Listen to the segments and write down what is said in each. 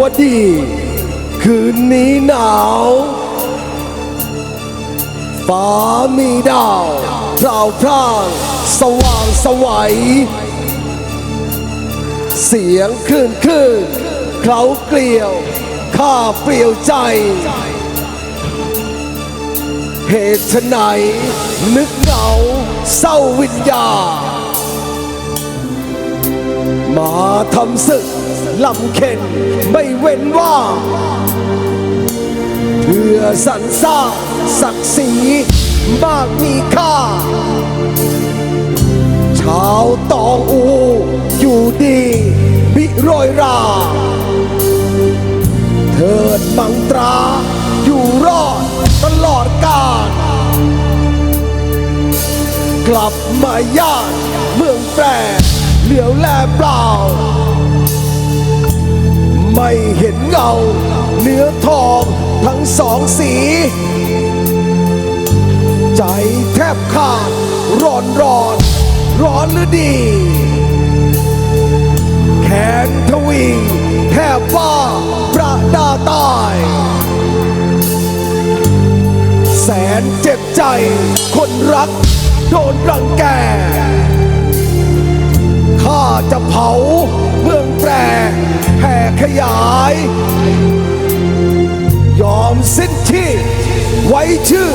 ลุ่มอีเราวดี คืนนี้หนาวฟ้ามีดาวพราวพร่างสว่างสวัย เสียงคลื่นคลื่นเคล้าเกลียว ข้าเปลี่ยวใจ เหตุไฉนนึกเหงาเศร้าวิญญาณ มาทำศึกลำเข็นไม่เว้นว่า เพื่อสรรสร้างศักดิ์ศรีมากมีค่า ชาวตองอูอยู่ดีบิโรยรา เถิดมังตราอยู่รอดตลอดกาลกลับมาย่านเมืองแปร เหลียวแลเปล่า ไม่เห็นเงา เนื้อทองทั้งสองสี ใจแทบขาด ร้อนร้อน ร้อนหรือดี แขนทวีแทบว่าประดาตายแสนเจ็บใจ คนรัก โดนรังแก ข้าจะเผาเมืองแปรแผ่ขยาย ยอมสิ้นที่ ไว้ชื่อ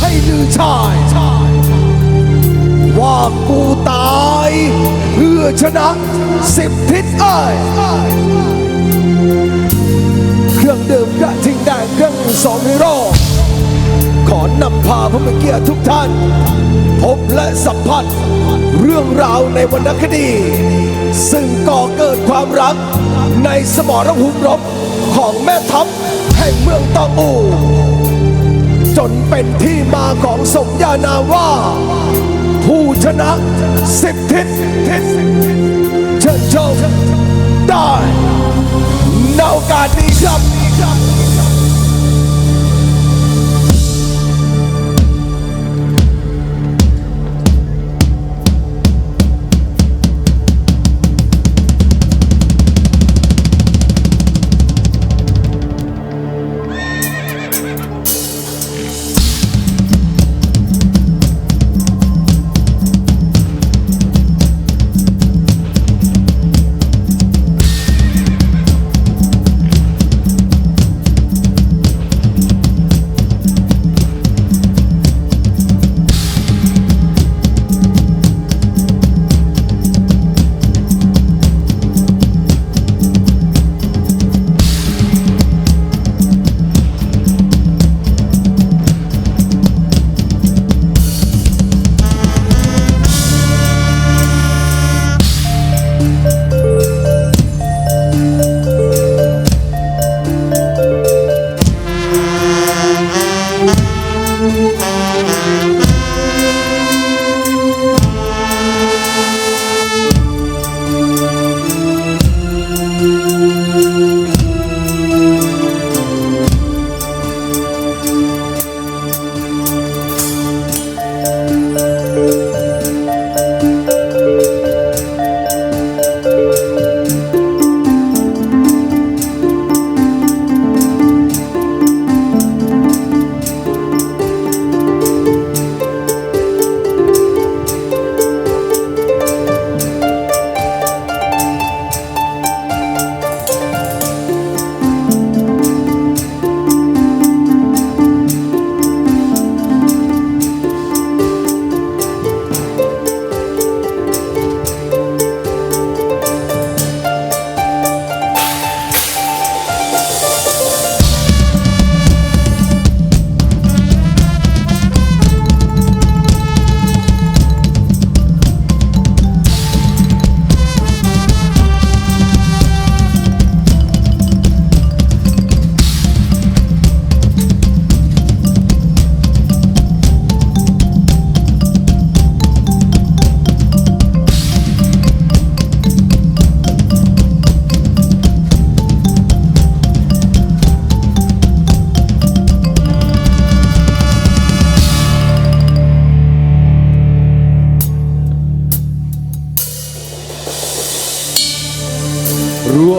ให้ลือชาย ว่ากูตายเพื่อชนะสิบทิศเอ้ยเครื่องดื่มกระทิงแดงเครื่องสองฮีโร่ ขอนำพาผู้มีเกียรติทุกท่าน พบและสัมผัส เรื่องราวในวรรณคดี ซึ่งก่อเกิดความรัก ในสมรภูมิรบของแม่ทัพแห่งเมืองตองอูจนเป็นที่มาของสมญานาว่า ผู้ชนะสิบทิศทิศเชิญชมได้ในโอกาสนี้ครับ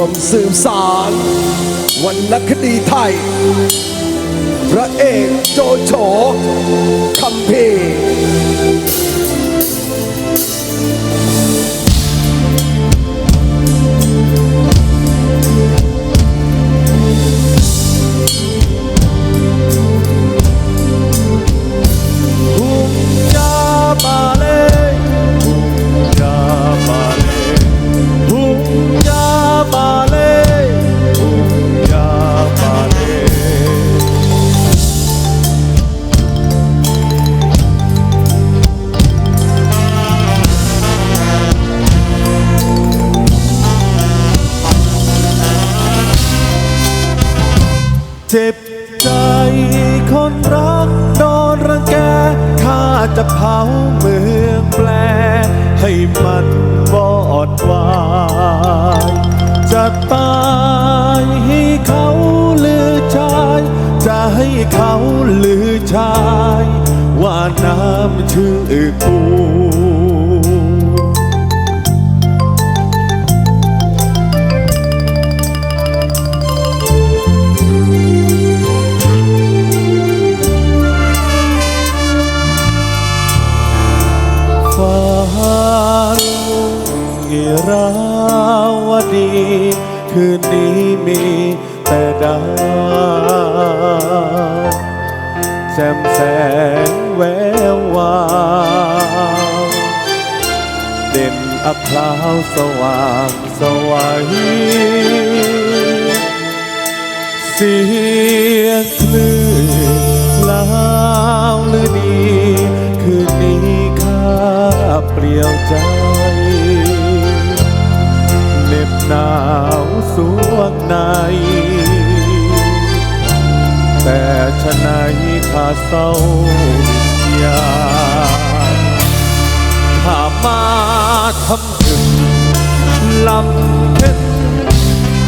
มสืบสารวรรณคดีไทย พระเอกโจโฉคำพี จ็บใจคนรักโดนรังแกข้าจะเผาเมืองแปล ให้มันวอดวายจะตายให้เขาลือชาย จะให้เขาลือชาย ว่าน้ำชื่อกู ราวดี คืนนี้มีแต่ดาวแจ่มแสงแวววาวเด่นอัพลาวสว่างสวัยเสียงคลื่นลาวลือดี คืนนี้ข้าเปลี่ยวใจ หนาวสวงใน แต่ชะไหนข้าเศร้าอยากข้ามาทำถึงลำเพ็ญ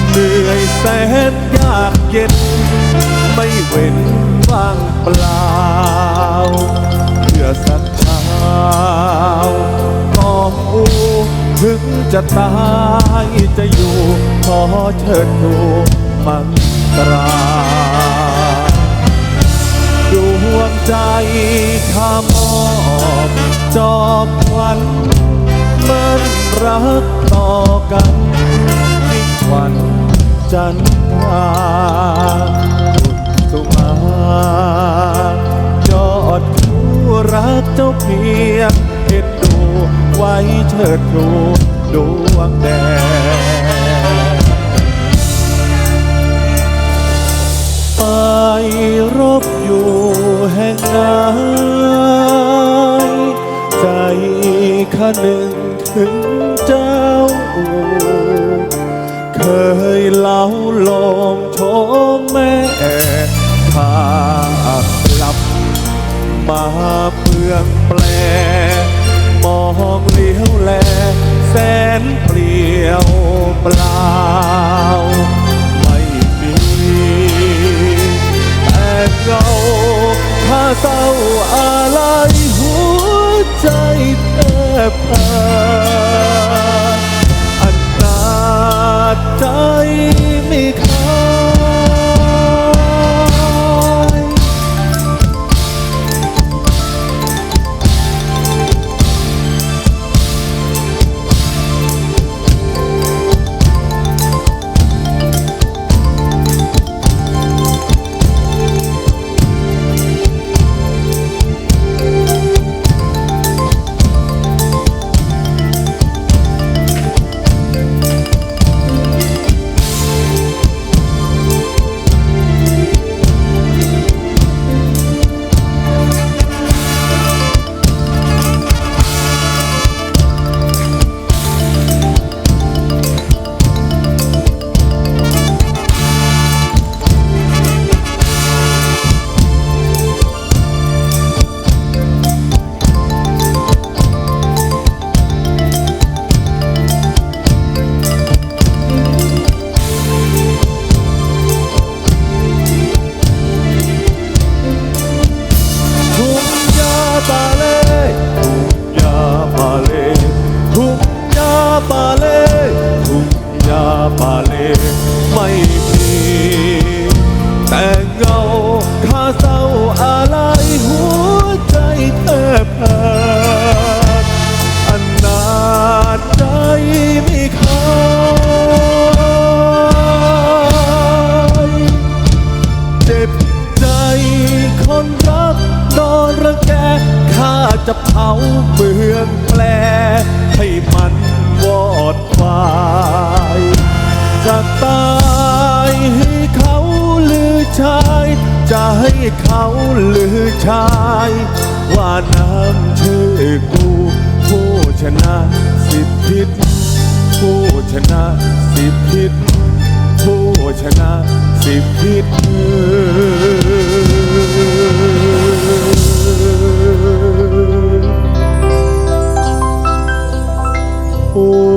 เหนื่อยแสนยากเย็น ไม่เว้นว่างเปล่า เพื่อสักเช้ากองอู ถึงจะตายจะอยู่ขอเชิญดูมังตราดวงใจข้ามอบจอมควันมันรักต่อกันมิ่วันจันทราบุญสุมายอดคู่รักเจ้าเพียง ไว้เชิดดูดวงแดงไปรบอยู่แห่งไหนใจข้าหนึ่งถึง นเปลี่ยวเปล่า ไม่มีแต่เราถ้าเศร้าอะไรหัวใจแทบ จะให้เขาหรือชาย ว่าน้ำชื่อกูผู้ชนะสิทธิผู้ชนะสิทธิผู้ชนะสิทธิโอ้